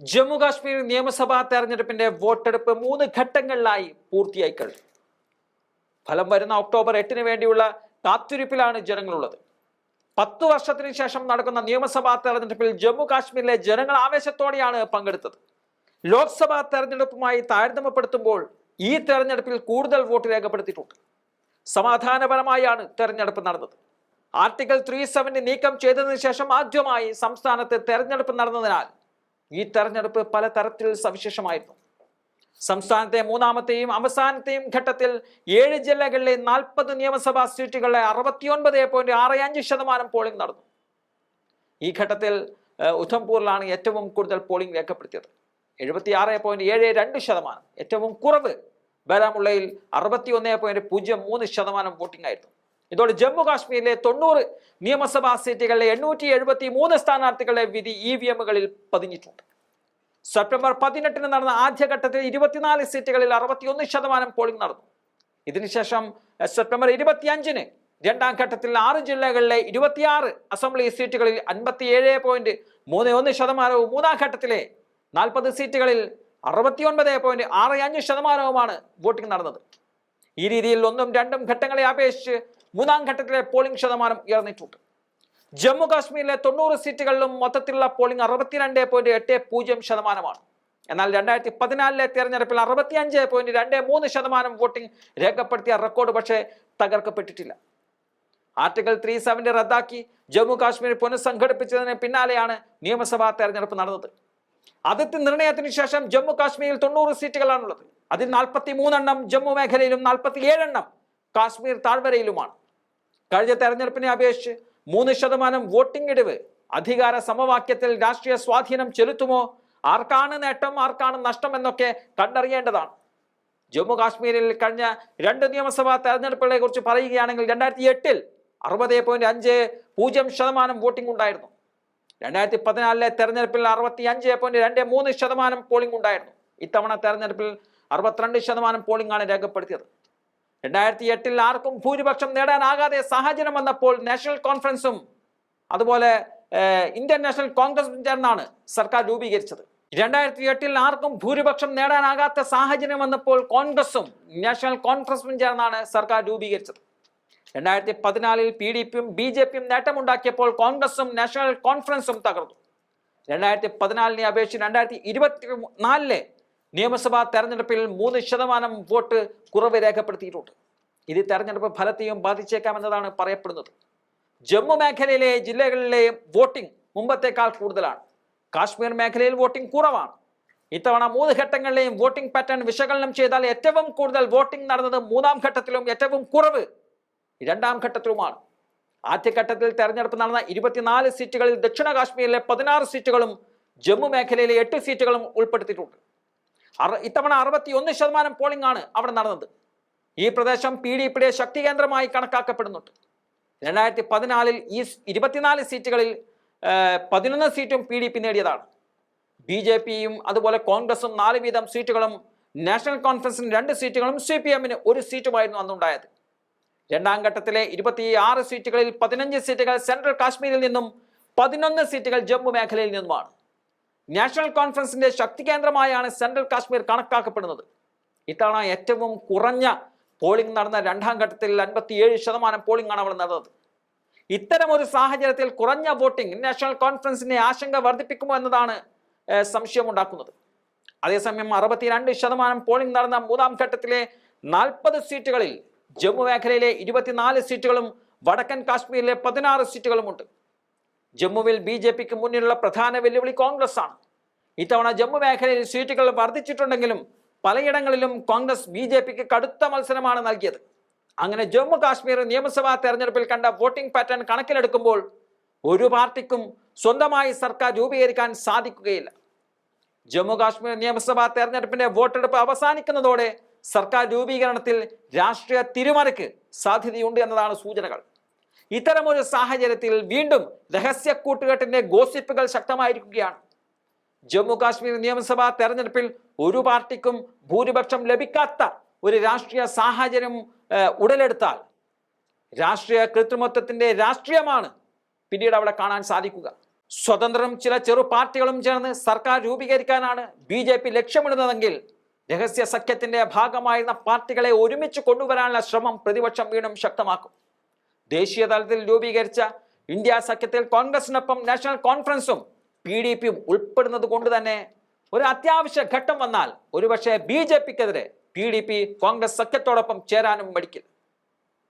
ജമ്മു കാശ്മീർ നിയമസഭാ തെരഞ്ഞെടുപ്പിന്റെ വോട്ടെടുപ്പ് മൂന്ന് ഘട്ടങ്ങളിലായി പൂർത്തിയായി കഴിഞ്ഞു. ഫലം വരുന്ന ഒക്ടോബർ എട്ടിന് വേണ്ടിയുള്ള കാത്തിരിപ്പിലാണ് ജനങ്ങളുള്ളത്. പത്തു വർഷത്തിന് ശേഷം നടക്കുന്ന നിയമസഭാ തെരഞ്ഞെടുപ്പിൽ ജമ്മു കാശ്മീരിലെ ജനങ്ങൾ ആവേശത്തോടെയാണ് പങ്കെടുത്തത്. ലോക്സഭാ തെരഞ്ഞെടുപ്പുമായി താരതമ്യപ്പെടുത്തുമ്പോൾ ഈ തെരഞ്ഞെടുപ്പിൽ കൂടുതൽ വോട്ട് രേഖപ്പെടുത്തിയിട്ടുണ്ട്. സമാധാനപരമായാണ് തെരഞ്ഞെടുപ്പ് നടന്നത്. ആർട്ടിക്കിൾ ത്രീ സെവന്റി നീക്കം ചെയ്തതിനു ശേഷം ആദ്യമായി സംസ്ഥാനത്ത് തെരഞ്ഞെടുപ്പ് നടന്നതിനാൽ ഈ തെരഞ്ഞെടുപ്പ് പല തരത്തിൽ സവിശേഷമായിരുന്നു. സംസ്ഥാനത്തെ മൂന്നാമത്തെയും അവസാനത്തെയും ഘട്ടത്തിൽ ഏഴ് ജില്ലകളിലെ നാൽപ്പത് നിയമസഭാ സീറ്റുകളിലെ അറുപത്തിയൊൻപത് പോയിന്റ് ആറ് അഞ്ച് ശതമാനം പോളിംഗ് നടന്നു. ഈ ഘട്ടത്തിൽ ഉധംപൂറിലാണ് ഏറ്റവും കൂടുതൽ പോളിംഗ് രേഖപ്പെടുത്തിയത്. എഴുപത്തി ആറ് പോയിന്റ് ഏഴ് രണ്ട് ശതമാനം. ഏറ്റവും കുറവ് ബാരാമുള്ളയിൽ അറുപത്തി ഒന്ന് പോയിന്റ് പൂജ്യം മൂന്ന് ശതമാനം വോട്ടിംഗ് ആയിരുന്നു. ഇതോടെ ജമ്മു കാശ്മീരിലെ തൊണ്ണൂറ് നിയമസഭാ സീറ്റുകളിലെ എണ്ണൂറ്റി എഴുപത്തി മൂന്ന് സ്ഥാനാർത്ഥികളുടെ വിധി ഇ വി എമ്മുകളിൽ പതിഞ്ഞിട്ടുണ്ട്. സെപ്റ്റംബർ പതിനെട്ടിന് നടന്ന ആദ്യഘട്ടത്തിൽ ഇരുപത്തിനാല് സീറ്റുകളിൽ അറുപത്തിയൊന്ന് ശതമാനം പോളിംഗ് നടന്നു. ഇതിനുശേഷം സെപ്റ്റംബർ ഇരുപത്തിയഞ്ചിന് രണ്ടാം ഘട്ടത്തിൽ ആറ് ജില്ലകളിലെ ഇരുപത്തിയാറ് അസംബ്ലി സീറ്റുകളിൽ അൻപത്തിയേഴ് പോയിന്റ് മൂന്ന് ഒന്ന് ശതമാനവും മൂന്നാം ഘട്ടത്തിലെ നാൽപ്പത് സീറ്റുകളിൽ അറുപത്തിയൊൻപത് പോയിന്റ് ആറ് അഞ്ച് ശതമാനവുമാണ് വോട്ടിംഗ് നടന്നത്. ഈ രീതിയിൽ ഒന്നും രണ്ടും ഘട്ടങ്ങളെ അപേക്ഷിച്ച് മൂന്നാം ഘട്ടത്തിലെ പോളിംഗ് ശതമാനം ഉയർന്നിട്ടുണ്ട്. ജമ്മു കാശ്മീരിലെ തൊണ്ണൂറ് സീറ്റുകളിലും മൊത്തത്തിലുള്ള പോളിംഗ് അറുപത്തിരണ്ട് പോയിന്റ് എട്ട് പൂജ്യം ശതമാനമാണ്. എന്നാൽ രണ്ടായിരത്തി പതിനാലിലെ തെരഞ്ഞെടുപ്പിൽ അറുപത്തിയഞ്ച് പോയിന്റ് രണ്ട് മൂന്ന് ശതമാനം വോട്ടിംഗ് രേഖപ്പെടുത്തിയ റെക്കോർഡ് പക്ഷേ തകർക്കപ്പെട്ടിട്ടില്ല. ആർട്ടിക്കിൾ ത്രീ സെവന്റി റദ്ദാക്കി ജമ്മു കാശ്മീർ പുനഃസംഘടിപ്പിച്ചതിന് പിന്നാലെയാണ് നിയമസഭാ തെരഞ്ഞെടുപ്പ് നടന്നത്. അതിർത്തി നിർണയത്തിന് ശേഷം ജമ്മു കാശ്മീരിൽ തൊണ്ണൂറ് സീറ്റുകളാണുള്ളത്. അതിൽ നാൽപ്പത്തി മൂന്നെണ്ണം ജമ്മു മേഖലയിലും നാൽപ്പത്തി ഏഴെണ്ണം കാശ്മീർ താഴ്വരയിലുമാണ്. കഴിഞ്ഞ തെരഞ്ഞെടുപ്പിനെ അപേക്ഷിച്ച് മൂന്ന് ശതമാനം വോട്ടിംഗ് ഇടിവ്. അധികാര സമവാക്യത്തിൽ രാഷ്ട്രീയ സ്വാധീനം ചെലുത്തുമോ? ആർക്കാണ് നേട്ടം ആർക്കാണ് നഷ്ടം എന്നൊക്കെ കണ്ടറിയേണ്ടതാണ്. ജമ്മു കാശ്മീരിൽ കഴിഞ്ഞ രണ്ട് നിയമസഭാ തെരഞ്ഞെടുപ്പുകളെ കുറിച്ച് പറയുകയാണെങ്കിൽ രണ്ടായിരത്തി എട്ടിൽ അറുപത് പോയിന്റ് അഞ്ച് പൂജ്യം ശതമാനം വോട്ടിംഗ് ഉണ്ടായിരുന്നു. രണ്ടായിരത്തി പതിനാലിലെ തെരഞ്ഞെടുപ്പിൽ അറുപത്തി അഞ്ച് പോയിന്റ് രണ്ട് മൂന്ന് ശതമാനം പോളിംഗ് ഉണ്ടായിരുന്നു. ഇത്തവണ തെരഞ്ഞെടുപ്പിൽ അറുപത്തിരണ്ട് ശതമാനം പോളിംഗ് ആണ് രേഖപ്പെടുത്തിയത്. രണ്ടായിരത്തി എട്ടിൽ ആർക്കും ഭൂരിപക്ഷം നേടാനാകാതെ സാഹചര്യം വന്നപ്പോൾ നാഷണൽ കോൺഫറൻസും അതുപോലെ ഇന്ത്യൻ നാഷണൽ കോൺഗ്രസും ചേർന്നാണ് സർക്കാർ രൂപീകരിച്ചത്. രണ്ടായിരത്തി എട്ടിൽ ആർക്കും ഭൂരിപക്ഷം നേടാനാകാത്ത സാഹചര്യം വന്നപ്പോൾ കോൺഗ്രസും നാഷണൽ കോൺഗ്രസും ചേർന്നാണ് സർക്കാർ രൂപീകരിച്ചത്. രണ്ടായിരത്തി പതിനാലിൽ പി ഡി പിയും ബി ജെ പിയും നേട്ടമുണ്ടാക്കിയപ്പോൾ കോൺഗ്രസും നാഷണൽ കോൺഫറൻസും തകർന്നു. രണ്ടായിരത്തി പതിനാലിനെ അപേക്ഷിച്ച് രണ്ടായിരത്തി ഇരുപത്തി നാലിലെ നിയമസഭാ തെരഞ്ഞെടുപ്പിൽ മൂന്ന് ശതമാനം വോട്ട് കുറവ് രേഖപ്പെടുത്തിയിട്ടുണ്ട്. ഇത് തെരഞ്ഞെടുപ്പ് ഫലത്തെയും ബാധിച്ചേക്കാമെന്നതാണ് പറയപ്പെടുന്നത്. ജമ്മു മേഖലയിലെ ജില്ലകളിലെ വോട്ടിംഗ് മുമ്പത്തേക്കാൾ കൂടുതലാണ്. കാശ്മീർ മേഖലയിൽ വോട്ടിംഗ് കുറവാണ്. ഇത്തവണ മൂന്ന് ഘട്ടങ്ങളിലെയും വോട്ടിംഗ് പാറ്റേൺ വിശകലനം ചെയ്താൽ ഏറ്റവും കൂടുതൽ വോട്ടിംഗ് നടന്നത് മൂന്നാം ഘട്ടത്തിലും ഏറ്റവും കുറവ് രണ്ടാം ഘട്ടത്തിലുമാണ്. ആദ്യഘട്ടത്തിൽ തെരഞ്ഞെടുപ്പ് നടന്ന ഇരുപത്തിനാല് സീറ്റുകളിൽ ദക്ഷിണ കാശ്മീരിലെ പതിനാറ് സീറ്റുകളും ജമ്മു മേഖലയിലെ എട്ട് സീറ്റുകളും ഉൾപ്പെടുത്തിയിട്ടുണ്ട്. ഇത്തവണ അറുപത്തി ഒന്ന് ശതമാനം പോളിംഗ് ആണ് അവിടെ നടന്നത്. ഈ പ്രദേശം പി ഡി പിയുടെ ശക്തി കേന്ദ്രമായി കണക്കാക്കപ്പെടുന്നുണ്ട്. രണ്ടായിരത്തി പതിനാലിൽ ഈ ഇരുപത്തിനാല് സീറ്റുകളിൽ പതിനൊന്ന് സീറ്റും പി ഡി പി നേടിയതാണ്. ബി ജെ പിയും അതുപോലെ കോൺഗ്രസും നാല് വീതം സീറ്റുകളും നാഷണൽ കോൺഫറൻസിന് രണ്ട് സീറ്റുകളും സി പി എമ്മിന് ഒരു സീറ്റുമായിരുന്നു അന്നുണ്ടായത്. രണ്ടാം ഘട്ടത്തിലെ ഇരുപത്തി ആറ് സീറ്റുകളിൽ പതിനഞ്ച് സീറ്റുകൾ സെൻട്രൽ കാശ്മീരിൽ നിന്നും പതിനൊന്ന് സീറ്റുകൾ ജമ്മു മേഖലയിൽ നിന്നുമാണ്. നാഷണൽ കോൺഫറൻസിന്റെ ശക്തി കേന്ദ്രമായാണ് സെൻട്രൽ കാശ്മീർ കണക്കാക്കപ്പെടുന്നത്. ഇത്തവണ ഏറ്റവും കുറഞ്ഞ പോളിംഗ് നടന്ന രണ്ടാം ഘട്ടത്തിൽ അൻപത്തിയേഴ് ശതമാനം പോളിംഗ് ആണ് അവിടെ നടന്നത്. ഇത്തരം ഒരു സാഹചര്യത്തിൽ കുറഞ്ഞ വോട്ടിംഗ് നാഷണൽ കോൺഫറൻസിന്റെ ആശങ്ക വർദ്ധിപ്പിക്കുമോ എന്നതാണ് സംശയമുണ്ടാക്കുന്നത്. അതേസമയം അറുപത്തിരണ്ട് ശതമാനം പോളിംഗ് നടന്ന മൂന്നാം ഘട്ടത്തിലെ നാൽപ്പത് സീറ്റുകളിൽ ജമ്മു മേഖലയിലെ ഇരുപത്തിനാല് സീറ്റുകളും വടക്കൻ കാശ്മീരിലെ പതിനാറ് സീറ്റുകളുമുണ്ട്. ജമ്മുവിൽ ബി ജെ പിക്ക് മുന്നിലുള്ള പ്രധാന വെല്ലുവിളി കോൺഗ്രസ് ആണ് ഇത്തവണ ജമ്മു മേഖലയിൽ സീറ്റുകൾ വർദ്ധിച്ചിട്ടുണ്ടെങ്കിലും പലയിടങ്ങളിലും കോൺഗ്രസ് ബി ജെ പിക്ക് കടുത്ത മത്സരമാണ് നൽകിയത്. അങ്ങനെ ജമ്മു കാശ്മീർ നിയമസഭാ തെരഞ്ഞെടുപ്പിൽ കണ്ട വോട്ടിംഗ് പാറ്റേൺ കണക്കിലെടുക്കുമ്പോൾ ഒരു പാർട്ടിക്കും സ്വന്തമായി സർക്കാർ രൂപീകരിക്കാൻ സാധിക്കുകയില്ല. ജമ്മു കാശ്മീർ നിയമസഭാ തെരഞ്ഞെടുപ്പിന്റെ വോട്ടെടുപ്പ് അവസാനിക്കുന്നതോടെ സർക്കാർ രൂപീകരണത്തിൽ രാഷ്ട്രീയ തിരുമറിക്ക് സാധ്യതയുണ്ട് എന്നതാണ് സൂചനകൾ. ഇത്തരമൊരു സാഹചര്യത്തിൽ വീണ്ടും രഹസ്യ കൂട്ടുകെട്ടിന്റെ ഗോസിപ്പുകൾ ശക്തമായിരിക്കുകയാണ്. ജമ്മു കാശ്മീർ നിയമസഭാ തെരഞ്ഞെടുപ്പിൽ ഒരു പാർട്ടിക്കും ഭൂരിപക്ഷം ലഭിക്കാത്ത ഒരു രാഷ്ട്രീയ സാഹചര്യം ഉടലെടുത്താൽ രാഷ്ട്രീയ കൃത്രിമത്വത്തിന്റെ രാഷ്ട്രീയമാണ് പിന്നീട് അവിടെ കാണാൻ സാധിക്കുക. സ്വതന്ത്രം ചില ചെറു പാർട്ടികളും ചേർന്ന് സർക്കാർ രൂപീകരിക്കാനാണ് ബി ജെ പി ലക്ഷ്യമിടുന്നതെങ്കിൽ രഹസ്യ സഖ്യത്തിന്റെ ഭാഗമായിരുന്ന പാർട്ടികളെ ഒരുമിച്ച് കൊണ്ടുവരാനുള്ള ശ്രമം പ്രതിപക്ഷം വീണ്ടും ശക്തമാക്കും. ദേശീയ തലത്തിൽ രൂപീകരിച്ച ഇന്ത്യ സഖ്യത്തിൽ കോൺഗ്രസിനൊപ്പം നാഷണൽ കോൺഫറൻസും പി ഡി പിയും ഉൾപ്പെടുന്നത് കൊണ്ട് തന്നെ ഒരു അത്യാവശ്യ ഘട്ടം വന്നാൽ ഒരുപക്ഷെ ബി ജെ പിക്കെതിരെ പി ഡി പി കോൺഗ്രസ് സഖ്യത്തോടൊപ്പം ചേരാനും മടിക്കില്ല.